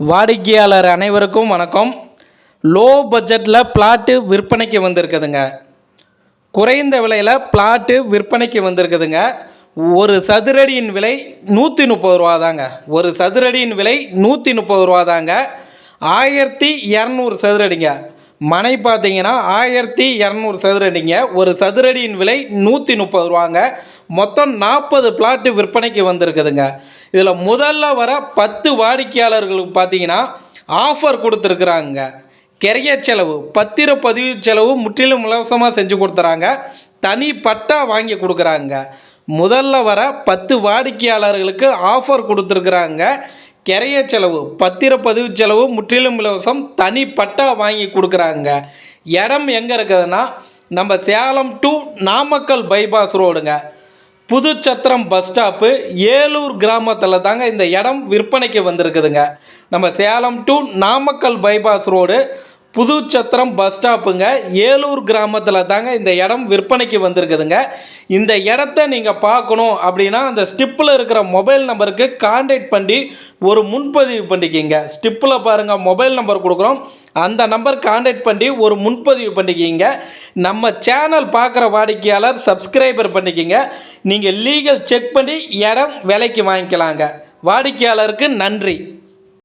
வாடிக்கையாளர் அனைவருக்கும் வணக்கம். லோ பட்ஜெட்டில் பிளாட்டு விற்பனைக்கு வந்திருக்குதுங்க. குறைந்த விலையில் பிளாட்டு விற்பனைக்கு வந்திருக்குதுங்க. ஒரு சதுரடியின் விலை நூற்றி முப்பது ரூபா தாங்க. ஒரு சதுரடியின் விலை நூற்றி முப்பது ரூபா தாங்க. ஆயிரத்தி இரநூறு சதுரடிங்க. மனை பார்த்தீங்கன்னா ஆயிரத்தி இரநூறு சதுரடிங்க. ஒரு சதுரடியின் விலை நூற்றி முப்பது ரூபாங்க. மொத்தம் நாற்பது பிளாட்டு விற்பனைக்கு வந்திருக்குதுங்க. இதில் முதல்ல வர பத்து வாடிக்கையாளர்களுக்கு பார்த்தீங்கன்னா ஆஃபர் கொடுத்துருக்குறாங்க. கிரைய செலவு பத்திர பதிவு செலவு முற்றிலும் இலவசமாக செஞ்சு கொடுத்துறாங்க. தனி பட்டா வாங்கி கொடுக்குறாங்க. முதல்ல வர பத்து வாடிக்கையாளர்களுக்கு ஆஃபர் கொடுத்துருக்குறாங்க. கிரைய செலவு பத்திரப்பதிவு செலவு முற்றிலும் இலவசம் தனி பட்டா வாங்கி கொடுக்குறாங்க. இடம் எங்கே இருக்குதுன்னா நம்ம சேலம் டு நாமக்கல் பைபாஸ் ரோடுங்க புதுச்சத்திரம் பஸ் ஸ்டாப்பு ஏலூர் கிராமத்தில் தாங்க இந்த இடம் விற்பனைக்கு வந்திருக்குதுங்க. நம்ம Salem to Namakkal bypass road Puduchatram bus ஸ்டாப்புங்க. Elur கிராமத்தில் தாங்க இந்த இடம் விற்பனைக்கு வந்திருக்குதுங்க. இந்த இடத்த நீங்கள் பார்க்கணும் அப்படின்னா அந்த ஸ்டிப்பில் இருக்கிற மொபைல் நம்பருக்கு கான்டாக்ட் பண்ணி ஒரு முன்பதிவு பண்ணிக்கிங்க. ஸ்டிப்பில் பாருங்கள் மொபைல் நம்பர் கொடுக்குறோம். அந்த நம்பர் கான்டாக்ட் பண்ணி ஒரு முன்பதிவு பண்ணிக்கிங்க. நம்ம சேனல் பார்க்குற வாடிக்கையாளர் சப்ஸ்கிரைபர் பண்ணிக்கிங்க. நீங்கள் லீகல் செக் பண்ணி இடம் விலைக்கு வாங்கிக்கலாங்க. வாடிக்கையாளருக்கு நன்றி.